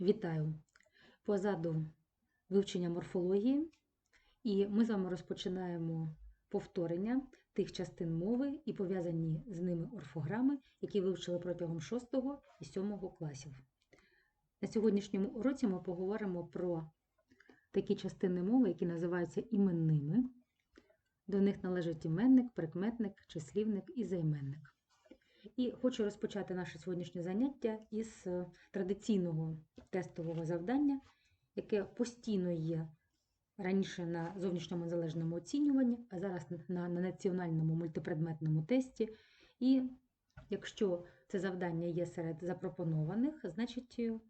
Вітаю! Позаду вивчення морфології, і ми з вами розпочинаємо повторення тих частин мови і пов'язані з ними орфограми, які вивчили протягом 6 і 7 класів. На сьогоднішньому уроці ми поговоримо про такі частини мови, які називаються іменними. До них належать іменник, прикметник, числівник і займенник. І хочу розпочати наше сьогоднішнє заняття із е, традиційного тестового завдання, яке постійно є раніше на зовнішньому незалежному оцінюванні, а зараз на, на національному мультипредметному тесті. І якщо це завдання є серед запропонованих, значить е,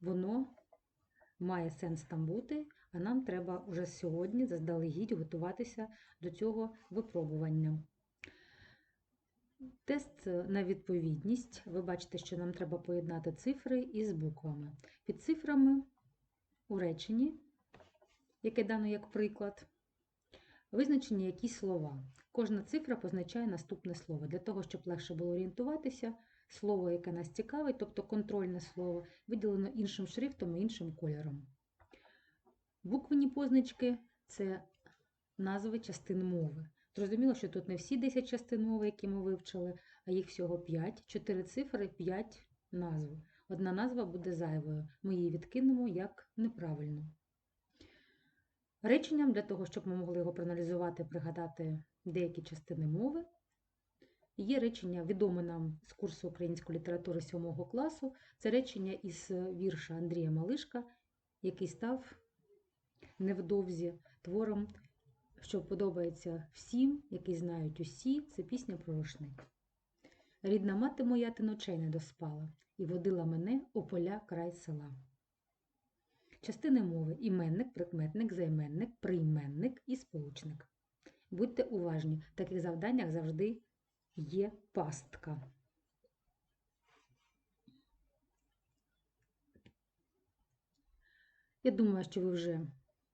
воно має сенс там бути, а нам треба вже сьогодні заздалегідь готуватися до цього випробування. Тест на відповідність. Ви бачите, що нам треба поєднати цифри із буквами. Під цифрами у реченні, яке дано як приклад, визначені якісь слова. Кожна цифра позначає наступне слово. Для того, щоб легше було орієнтуватися, слово, яке нас цікавить, тобто контрольне слово, виділено іншим шрифтом і іншим кольором. Буквені позначки це назви частин мови. Зрозуміло, що тут не всі 10 частин мови, які ми вивчили, а їх всього 5, 4 цифри, 5 назв. Одна назва буде зайвою. Ми її відкинемо як неправильну. Реченням для того, щоб ми могли його проаналізувати, пригадати деякі частини мови. Є речення, відоме нам з курсу української літератури 7 класу. Це речення із вірша Андрія Малишка, який став невдовзі твором що подобається всім, який знають усі, це пісня про рушник. Рідна мати моя ти ночей не доспала і водила мене у поля край села. Частини мови іменник, прикметник, займенник, прийменник і сполучник. Будьте уважні, в таких завданнях завжди є пастка. Я думаю, що ви вже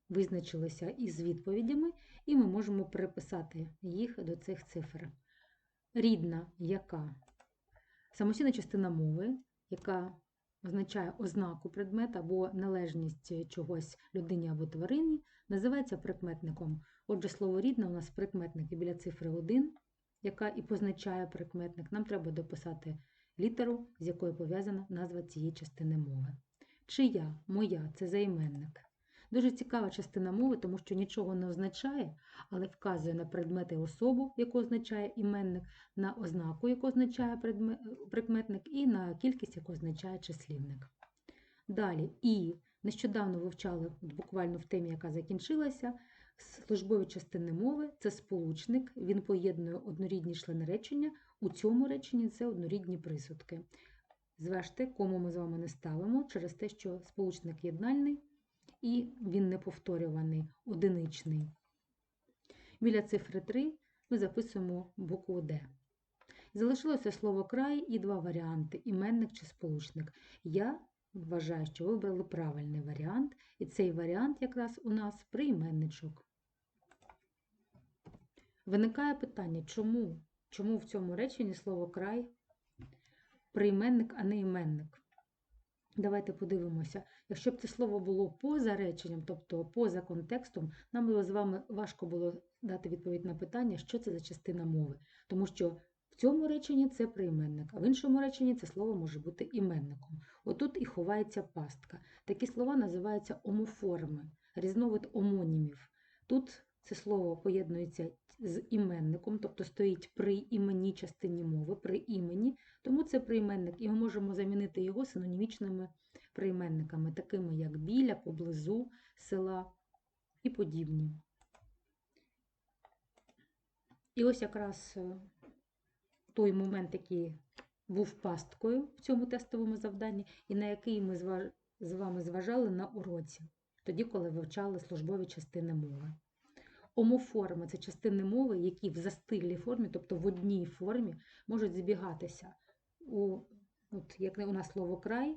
визначилися із відповідями, і ми можемо переписати їх до цих цифр. Рідна, яка самостійна частина мови, яка означає ознаку предмета або належність чогось людині або тварині, називається прикметником. Отже, слово рідна у нас прикметник і біля цифри 1, яка і позначає прикметник, нам треба дописати літеру, з якою пов'язана назва цієї частини мови. Чия, моя це займенник. Дуже цікава частина мови, тому що нічого не означає, але вказує на предмети особу, яку означає іменник, на ознаку, яку означає прикметник, і на кількість, яку означає числівник. Далі і нещодавно вивчали буквально в темі, яка закінчилася. Службові частини мови це сполучник, він поєднує однорідні члени речення. У цьому реченні це однорідні присудки. Зважте, кому ми з вами не ставимо через те, що сполучник єднальний і він не повторюваний, одиничний. Біля цифри 3 ми записуємо букву Д. Залишилося слово край і два варіанти іменник чи сполучник. Я вважаю, що вибрали правильний варіант, і цей варіант якраз у нас прийменничок. Виникає питання, чому? Чому в цьому реченні слово край прийменник, а не іменник? Давайте подивимося, якщо б це слово було поза реченням, тобто поза контекстом, нам було з вами важко було дати відповідь на питання, що це за частина мови. Тому що в цьому реченні це прийменник, а в іншому реченні це слово може бути іменником. Отут і ховається пастка. Такі слова називаються омоформи, різновид омонімів. Тут це слово поєднується з іменником, тобто стоїть при іменній частині мови, при імені, тому це прийменник, і ми можемо замінити його синонімічними прийменниками, такими як біля, поблизу села і подібні. І ось якраз е, той момент, який був пасткою в цьому тестовому завданні, і на який ми з вами зважали на уроці, тоді, коли вивчали службові частини мови. Омоформи це частини мови, які в застиглій формі, тобто в одній формі, можуть збігатися. У, от, Як у нас слово край,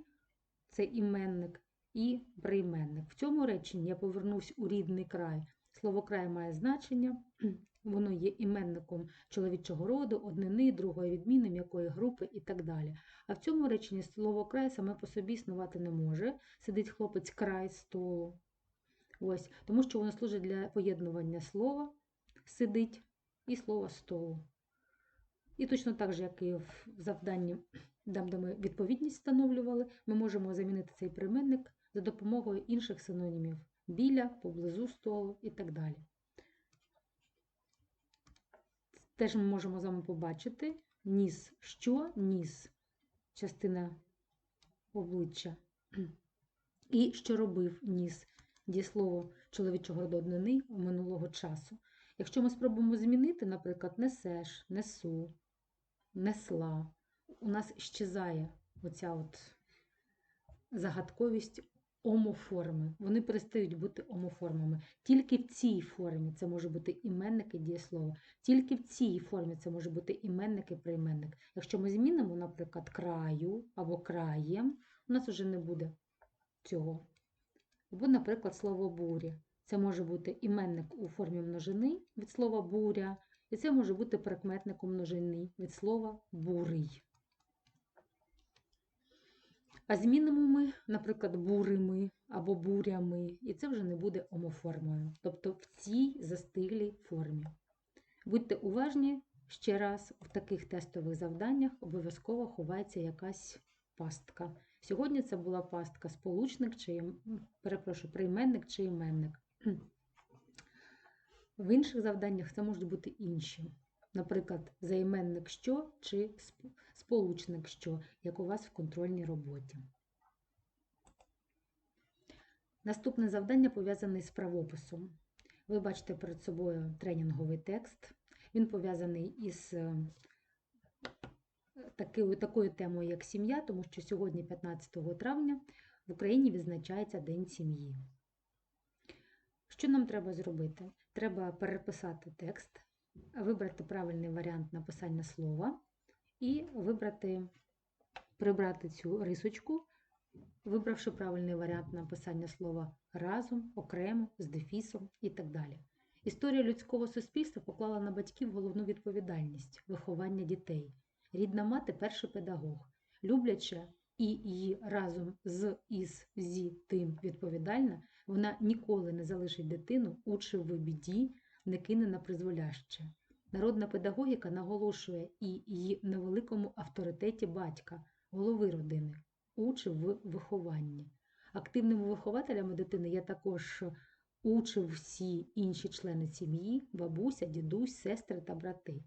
це іменник і прийменник. В цьому реченні я повернусь у рідний край. Слово край має значення, Воно є іменником чоловічого роду, однини, другої відміни, м'якої групи і так далі. А в цьому реченні слово край саме по собі існувати не може. Сидить хлопець край столу. Ось, тому що воно служить для поєднування слова сидить і слова столу. І точно так же, як і в завданні, там, де ми відповідність встановлювали, ми можемо замінити цей прийменник за допомогою інших синонімів біля, поблизу столу і так далі. Теж ми можемо з вами побачити ніс, що ніс, частина обличчя. І що робив ніс, дієслово чоловічого роду однини минулого часу. Якщо ми спробуємо змінити, наприклад, несеш, несу, несла, у нас щезає оця от загадковість омоформи. Вони перестають бути омоформами. Тільки в цій формі це може бути іменник і дієслово. Тільки в цій формі це може бути іменник і прийменник. Якщо ми змінимо, наприклад, краю або краєм, у нас вже не буде цього. Або, наприклад, слово бурі. Це може бути іменник у формі множини від слова буря, і це може бути прикметником множини від слова бурий. А змінимо наприклад, бурими або бурями, і це вже не буде омоформою, тобто в цій застиглій формі. Будьте уважні, ще раз, в таких тестових завданнях обов'язково ховається якась пастка. Сьогодні це була пастка сполучник чи перепрошую, прийменник чи іменник. В інших завданнях це можуть бути інші. Наприклад, займенник що чи сполучник що, як у вас в контрольній роботі. Наступне завдання пов'язане з правописом. Ви бачите перед собою тренінговий текст. Він пов'язаний із е, такою, такою темою, як сім'я, тому що сьогодні, 15 травня, в Україні відзначається День сім'ї. Що нам треба зробити? Треба переписати текст, вибрати правильний варіант написання слова і вибрати, прибрати цю рисочку, вибравши правильний варіант написання слова разом, окремо, з дефісом і так далі. Історія людського суспільства поклала на батьків головну відповідальність виховання дітей. Рідна мати перший педагог, любляча і її разом з із зі тим відповідальна, вона ніколи не залишить дитину, учи в біді, не кине на призволяще. Народна педагогіка наголошує і її невеликому авторитеті батька, голови родини, учи в вихованні. Активними вихователями дитини є також учив всі інші члени сім'ї, бабуся, дідусь, сестри та брати.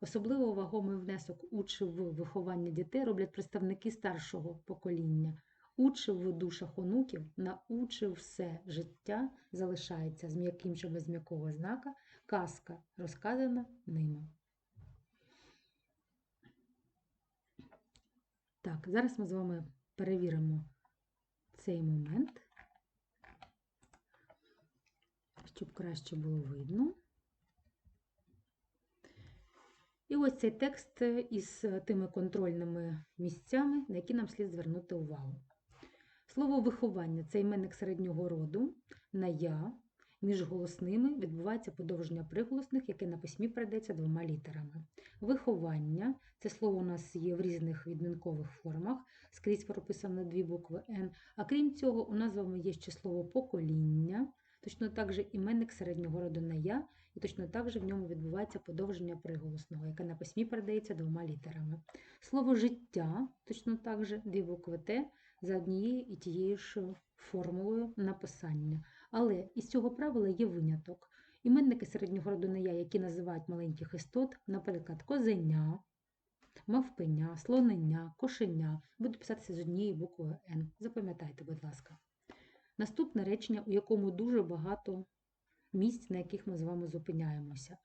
Особливо вагомий внесок учи в виховання дітей роблять представники старшого покоління. Учив в душах онуків, научив все життя залишається з м'яким чи без м'якого знака, казка розказана ними. Так, зараз ми з вами перевіримо цей момент, щоб краще було видно. І ось цей текст із тими контрольними місцями, на які нам слід звернути увагу. Слово виховання це іменник середнього роду на я. Між голосними відбувається подовження приголосних, яке на письмі передається двома літерами. Виховання це слово у нас є в різних відмінкових формах, скрізь прописано дві букви Н. А крім цього, у нас з вами є ще слово покоління, точно так же іменник середнього роду на я, і точно так же в ньому відбувається подовження приголосного, яке на письмі передається двома літерами. Слово життя, точно так же дві букви Т за однією і тією ж формулою написання. Але із цього правила є виняток. Іменники середнього роду нея, які називають маленьких істот, наприклад, козеня, мавпеня, слонення, кошеня, будуть писатися з однієї буквою Н. Запам'ятайте, будь ласка. Наступне речення, у якому дуже багато місць, на яких ми з вами зупиняємося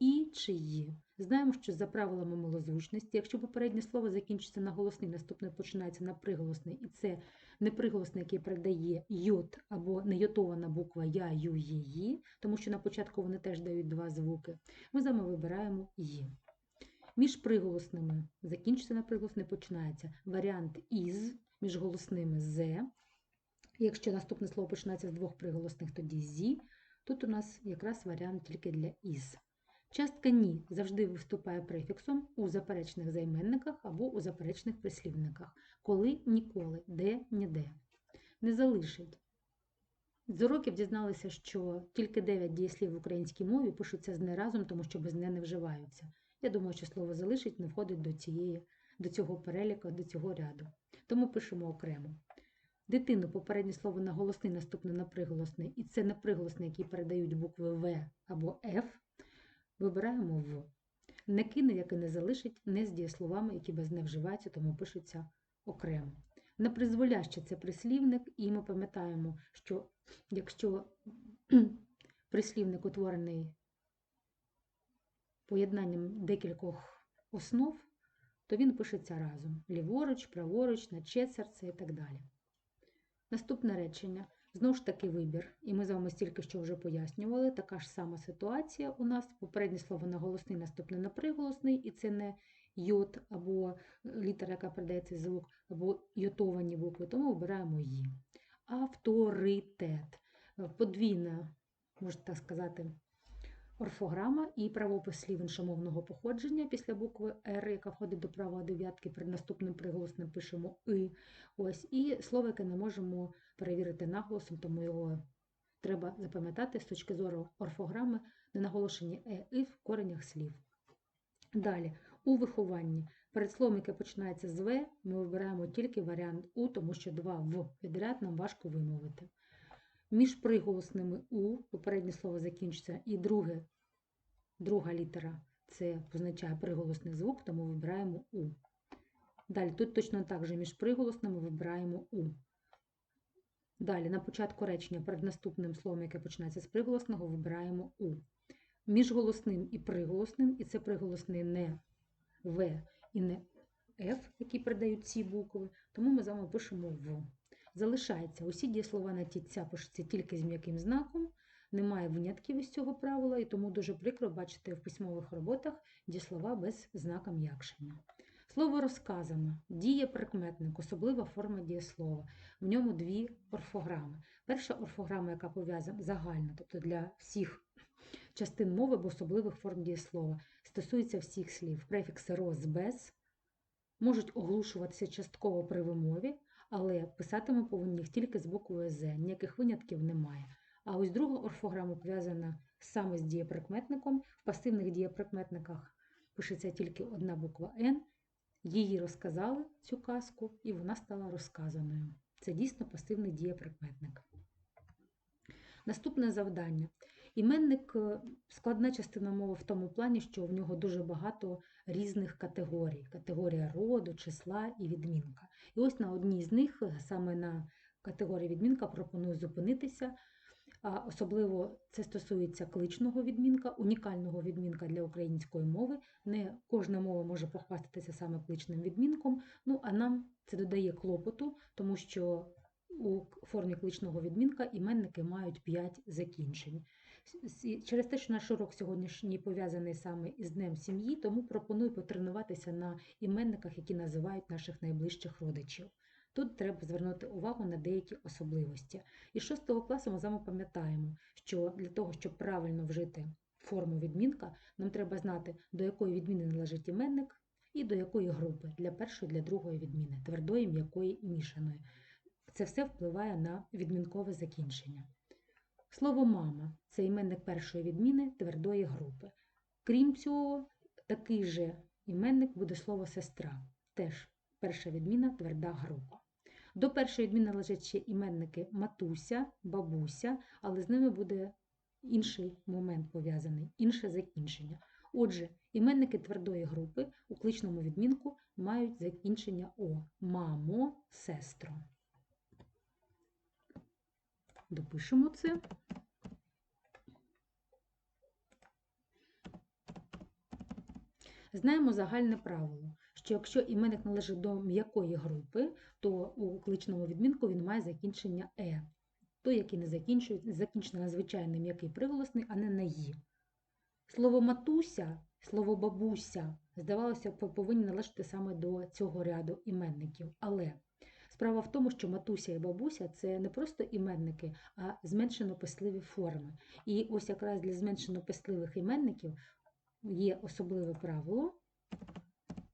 і чиї. Знаємо, що за правилами малозвучності, якщо попереднє слово закінчиться на голосний, наступне починається на приголосний, і це неприголосний, який передає йод або нейотована буква Я, Ю, Її, тому що на початку вони теж дають два звуки, ми з вами вибираємо «ї». Між приголосними закінчиться на приголосний, починається варіант із, між голосними з. Якщо наступне слово починається з двох приголосних, тоді зі. Тут у нас якраз варіант тільки для із. Частка ні завжди виступає префіксом у заперечних займенниках або у заперечних прислівниках. Коли ніколи, де ніде. Не залишить. З уроків дізналися, що тільки 9 дієслів в українській мові пишуться з не разом, тому що без не не вживаються. Я думаю, що слово залишить не входить до, цієї, до цього переліку, до цього ряду. Тому пишемо окремо. Дитину попереднє слово наголосний, наступне на приголосний, і це на приголосний, які передають букви В або Ф, вибираємо В. Не кине, яке не залишить, не з дієсловами, які без не вживаються, тому пишуться окремо. Непризволяще це прислівник, і ми пам'ятаємо, що якщо прислівник утворений поєднанням декількох основ, то він пишеться разом: ліворуч, праворуч, на серце і так далі. Наступне речення. Знову ж таки вибір, і ми з вами стільки що вже пояснювали, така ж сама ситуація у нас. Попереднє слово на голосний, наступне на приголосний, і це не йод або літера, яка передається звук, або йотовані букви, тому обираємо її. Авторитет. Подвійна, можна так сказати, орфограма і правопис слів іншомовного походження після букви Р, яка входить до правої дев'ятки, перед наступним приголосним пишемо И. Ось, І слово, яке не можемо перевірити наголосом, тому його треба запам'ятати з точки зору орфограми, ненаголошені е, і в коренях слів. Далі, у вихованні. Перед словом, яке починається з В, ми вибираємо тільки варіант У, тому що два В підряд нам важко вимовити. Між приголосними У, попереднє слово закінчиться, і друге, друга літера це позначає приголосний звук, тому вибираємо У. Далі, тут точно так же між приголосними вибираємо У. Далі, на початку речення перед наступним словом, яке починається з приголосного, вибираємо У. Між голосним і приголосним, і це приголосний не В і не Ф, які передають ці букви, тому ми з вами пишемо В. Залишається усі дієслова на тітця пишуться тільки з м'яким знаком, немає винятків із цього правила, і тому дуже прикро бачити в письмових роботах дієслова без знака м'якшення. Слово розказано, діє прикметник, особлива форма дієслова. В ньому дві орфограми. Перша орфограма, яка пов'язана загальна, тобто для всіх частин мови або особливих форм дієслова, стосується всіх слів. Префікси роз без можуть оглушуватися частково при вимові, але писати ми повинні їх тільки з буквою З, ніяких винятків немає. А ось друга орфограма пов'язана саме з дієприкметником. В пасивних дієприкметниках пишеться тільки одна буква Н. Її розказали цю казку, і вона стала розказаною. Це дійсно пасивний дієприкметник. Наступне завдання. Іменник е, складна частина мови в тому плані, що в нього дуже багато різних категорій: категорія роду, числа і відмінка. І ось на одній з них, е, саме на категорії відмінка, пропоную зупинитися. Особливо це стосується кличного відмінка, унікального відмінка для української мови. Не кожна мова може похвастатися саме кличним відмінком. Ну а нам це додає клопоту, тому що у формі кличного відмінка іменники мають 5 закінчень. Через те, що наш урок сьогоднішній пов'язаний саме із Днем сім'ї, тому пропоную потренуватися на іменниках, які називають наших найближчих родичів. Тут треба звернути увагу на деякі особливості. І 6 класу ми з вами пам'ятаємо, що для того, щоб правильно вжити форму відмінка, нам треба знати, до якої відміни належить іменник і до якої групи для першої, для другої відміни, твердої, м'якої і мішаної. Це все впливає на відмінкове закінчення. Слово мама це іменник першої відміни твердої групи. Крім цього, такий же іменник буде слово сестра. Теж перша відміна тверда група. До першої відміни належать ще іменники матуся, бабуся, але з ними буде інший момент пов'язаний, інше закінчення. Отже, іменники твердої групи у кличному відмінку мають закінчення О мамо, сестро. Допишемо це. Знаємо загальне правило, що якщо іменник належить до м'якої групи, то у кличному відмінку він має закінчення Е. Той, який не закінчується, закінчено на звичайний м'який приголосний, а не на «ї». Слово матуся, слово бабуся, здавалося, повинні належати саме до цього ряду іменників. Але справа в тому, що матуся і бабуся це не просто іменники, а зменшено писливі форми. І ось якраз для зменшено писливих іменників є особливе правило.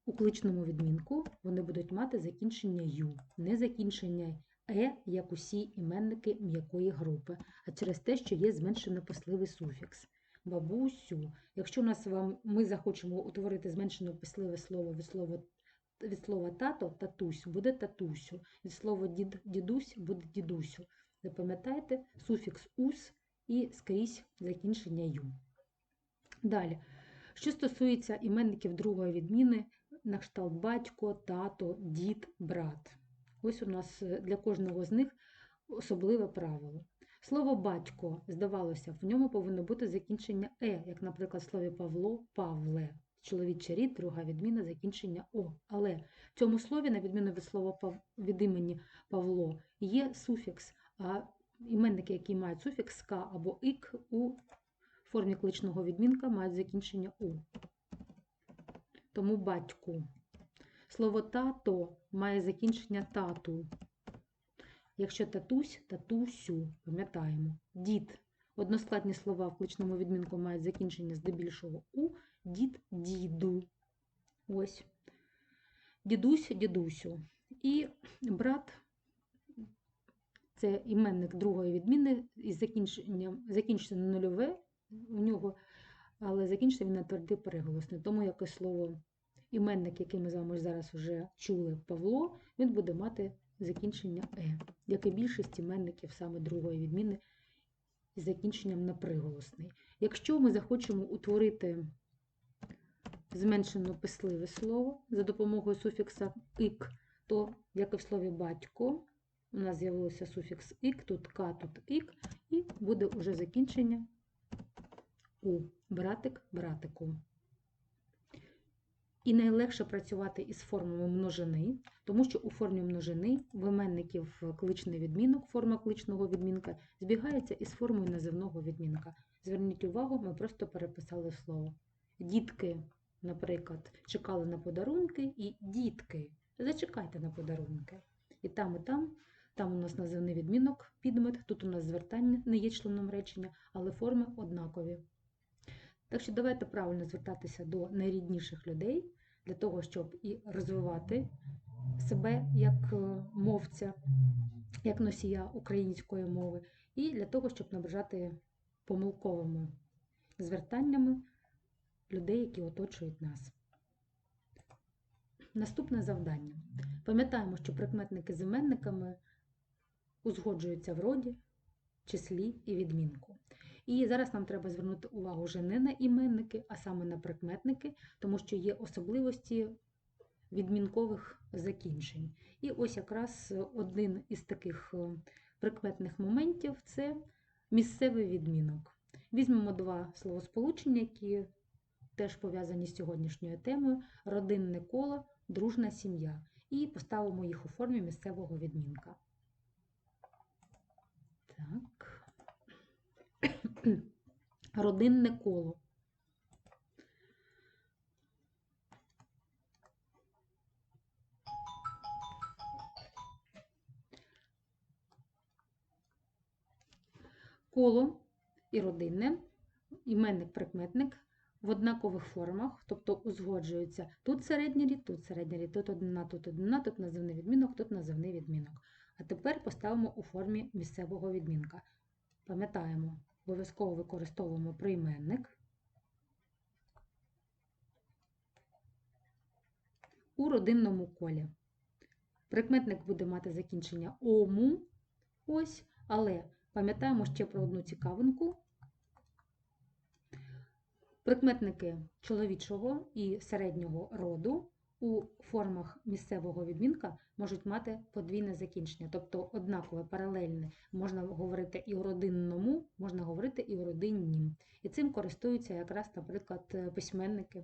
У кличному відмінку вони будуть мати закінчення ю, не закінчення е, як усі іменники м'якої групи, а через те, що є зменшено писливий суфікс. Бабусю. Якщо у нас вам, ми захочемо утворити зменшено писливе слово від слова, від слова тато, татусь, буде татусю. Від слова дід, дідусь буде дідусю. Запам'ятайте суфікс ус і скрізь закінчення ю. Далі. Що стосується іменників другої відміни, на кшталт батько, тато, дід, брат. Ось у нас е, для кожного з них особливе правило. Слово батько, здавалося, в ньому повинно бути закінчення е, як, наприклад, в слові Павло, Павле. Чоловічий рід, друга відміна, закінчення О. Але в цьому слові, на відміну від слова Пав... від імені Павло, є суфікс, а іменники, які мають суфікс ка або ік у формі кличного відмінка мають закінчення у. Тому батьку. Слово тато має закінчення тату. Якщо татусь, татусю, пам'ятаємо. Дід. Односкладні слова в кличному відмінку мають закінчення здебільшого у, дід, діду. Ось. Дідусь, дідусю. І брат це іменник другої відміни із закінченням закінчиться на нульове у нього, але закінчиться він на твердий переголосний. Тому якесь слово іменник, який ми з вами зараз вже чули, Павло, він буде мати закінчення Е, як і більшість іменників саме другої відміни із закінченням на приголосний. Якщо ми захочемо утворити зменшено писливе слово за допомогою суфікса ик, то, як і в слові батько, у нас з'явився суфікс ік, тут к, тут ік, і буде уже закінчення у братик, братику. І найлегше працювати із формами множини, тому що у формі множини в іменників кличний відмінок, форма кличного відмінка збігається із формою називного відмінка. Зверніть увагу, ми просто переписали слово. Дітки, наприклад, чекали на подарунки, і дітки. Зачекайте на подарунки. І там, і там, там у нас називний відмінок, підмет, тут у нас звертання не є членом речення, але форми однакові. Так що давайте правильно звертатися до найрідніших людей для того, щоб і розвивати себе як е, мовця, як носія української мови, і для того, щоб наближати помилковими звертаннями людей, які оточують нас. Наступне завдання. Пам'ятаємо, що прикметники з іменниками узгоджуються в роді, числі і відмінку. І зараз нам треба звернути увагу вже не на іменники, а саме на прикметники, тому що є особливості відмінкових закінчень. І ось якраз один із таких е, прикметних моментів це місцевий відмінок. Візьмемо два словосполучення, які теж пов'язані з сьогоднішньою темою: родинне коло, дружна сім'я. І поставимо їх у формі місцевого відмінка. Так. Родинне коло. Коло і родинне, іменник-прикметник в однакових формах, тобто узгоджуються тут середній рід, тут середній рід, тут одна, тут одна, тут називний відмінок, тут називний відмінок. А тепер поставимо у формі місцевого відмінка. Пам'ятаємо, обов'язково використовуємо прийменник. У родинному колі. Прикметник буде мати закінчення ому, ось, але пам'ятаємо ще про одну цікавинку. Прикметники чоловічого і середнього роду у формах місцевого відмінка можуть мати подвійне закінчення, тобто однакове, паралельне. Можна говорити і у родинному, можна говорити і у родиннім. І цим користуються якраз, наприклад, письменники,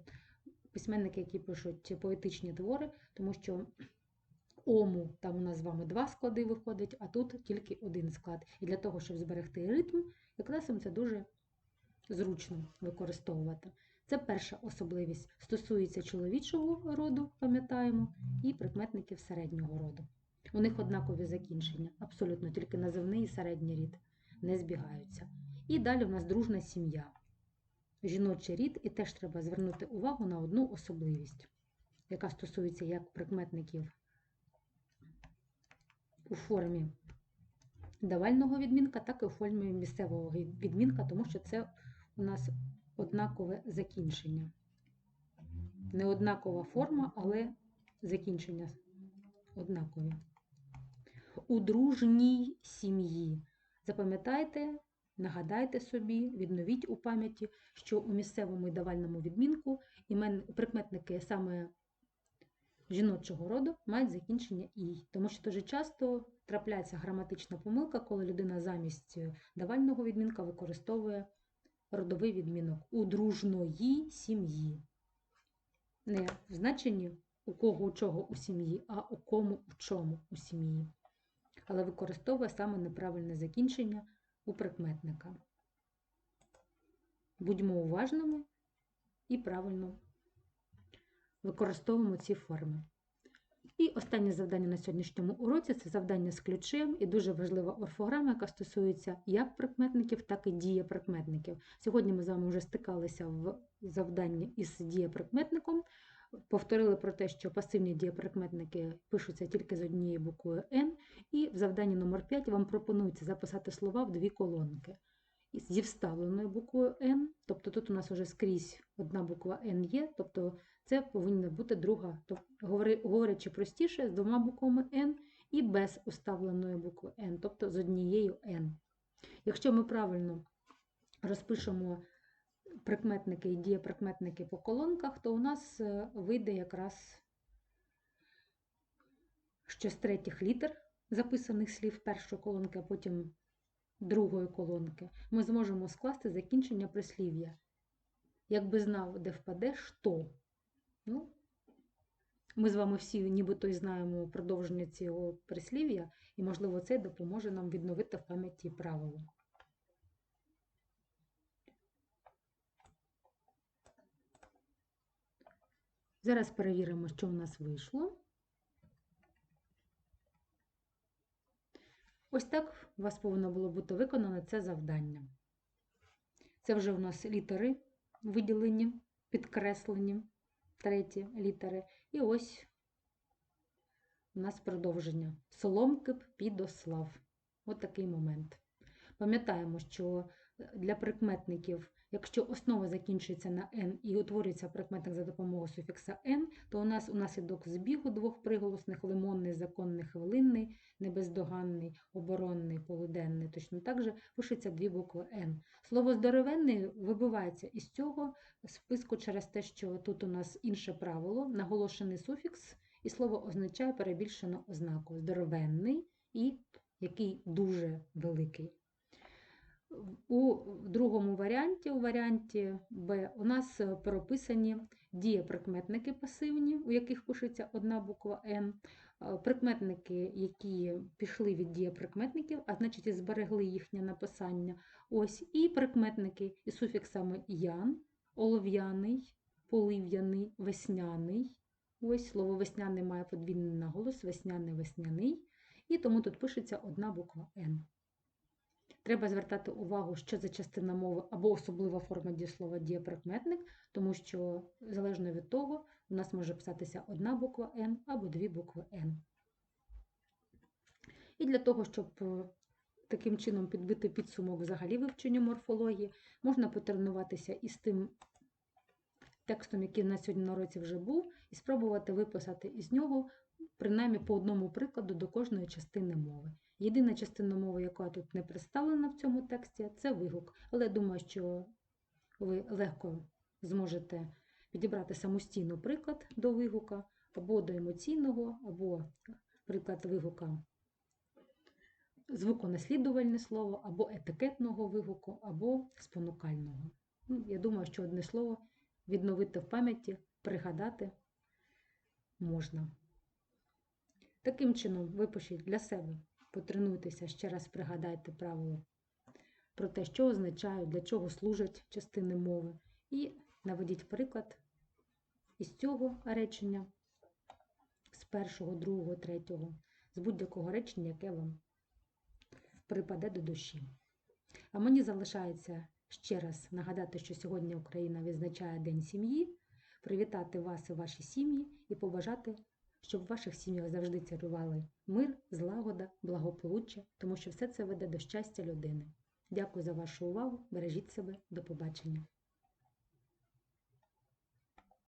письменники, які пишуть поетичні твори, тому що ому там у нас з вами два склади виходить, а тут тільки один склад. І для того, щоб зберегти ритм, якраз це дуже зручно використовувати. Це перша особливість. Стосується чоловічого роду, пам'ятаємо, і прикметників середнього роду. У них однакові закінчення, абсолютно, тільки називний і середній рід не збігаються. І далі у нас дружна сім'я. жіночий рід, і теж треба звернути увагу на одну особливість, яка стосується як прикметників у формі давального відмінка, так і у формі місцевого відмінка, тому що це у нас однакове закінчення. Не однакова форма, але закінчення однакові. У дружній сім'ї. Запам'ятайте, нагадайте собі, відновіть у пам'яті, що у місцевому і давальному відмінку імен, прикметники саме жіночого роду мають закінчення і, тому що дуже часто трапляється граматична помилка, коли людина замість давального відмінка використовує родовий відмінок у дружної сім'ї. Не в значенні у кого у чого у сім'ї, а у кому у чому у сім'ї. Але використовує саме неправильне закінчення у прикметника. Будьмо уважними і правильно використовуємо ці форми. І останнє завдання на сьогоднішньому уроці це завдання з ключем і дуже важлива орфограма, яка стосується як прикметників, так і дієприкметників. Сьогодні ми з вами вже стикалися в завданні із дієприкметником. Повторили про те, що пасивні дієприкметники пишуться тільки з однією буквою N, і в завданні номер 5 вам пропонується записати слова в дві колонки зі вставленою буквою N, тобто тут у нас вже скрізь одна буква N є, тобто це повинна бути друга, говорячи простіше, з двома буквами N і без уставленої букви N, тобто з однією N. Якщо ми правильно розпишемо прикметники і дієприкметники по колонках, то у нас е, вийде якраз що з третіх літер записаних слів першої колонки, а потім другої колонки, ми зможемо скласти закінчення прислів'я. Якби знав, де впадеш, то. Ну, Ми з вами всі нібито й знаємо продовження цього прислів'я, і, можливо, це допоможе нам відновити в пам'яті правило. Зараз перевіримо, що в нас вийшло. Ось так у вас повинно було бути виконане це завдання. Це вже у нас літери виділені, підкреслені, треті літери. І ось у нас продовження. Соломки підослав. Ось такий момент. Пам'ятаємо, що для прикметників Якщо основа закінчується на n і утворюється прикметник за допомогою суфікса n, то у нас унаслідок збігу двох приголосних лимонний, законний, хвилинний, небездоганний, оборонний, полуденний, точно так же пишеться дві букви n. Слово здоровенний вибивається із цього списку через те, що тут у нас інше правило, наголошений суфікс, і слово означає перебільшену ознаку здоровенний і який дуже великий. У другому варіанті, у варіанті Б, у нас е, прописані дієприкметники пасивні, у яких пишеться одна буква Н, е, прикметники, які пішли від дієприкметників, а значить і зберегли їхнє написання. Ось, І прикметники із суфіксами ян, олов'яний, полив'яний, весняний. Ось слово весняний має подвійний наголос, весняний весняний. І тому тут пишеться одна буква Н. Треба звертати увагу, що за частина мови або особлива форма дієслова дієприкметник, тому що залежно від того, у нас може писатися одна буква Н або дві букви Н. І для того, щоб е, таким чином підбити підсумок взагалі вивченню морфології, можна потренуватися із тим текстом, який на сьогодні на році вже був, і спробувати виписати із нього принаймні по одному прикладу до кожної частини мови. Єдина частина мови, яка тут не представлена в цьому тексті, це вигук. Але думаю, що ви легко зможете підібрати самостійно приклад до вигука, або до емоційного, або приклад вигука звуконаслідувальне слово, або етикетного вигуку, або спонукального. Ну, Я думаю, що одне слово відновити в пам'яті, пригадати можна. Таким чином, випишіть для себе потренуйтеся, ще раз пригадайте правило про те, що означають, для чого служать частини мови, і наведіть приклад із цього речення, з першого, другого, третього, з будь-якого речення, яке вам припаде до душі. А мені залишається ще раз нагадати, що сьогодні Україна відзначає День сім'ї, привітати вас і ваші сім'ї і побажати, щоб в ваших сім'ях завжди царювали мир, злагода, благополуччя, тому що все це веде до щастя людини. Дякую за вашу увагу. Бережіть себе. До побачення.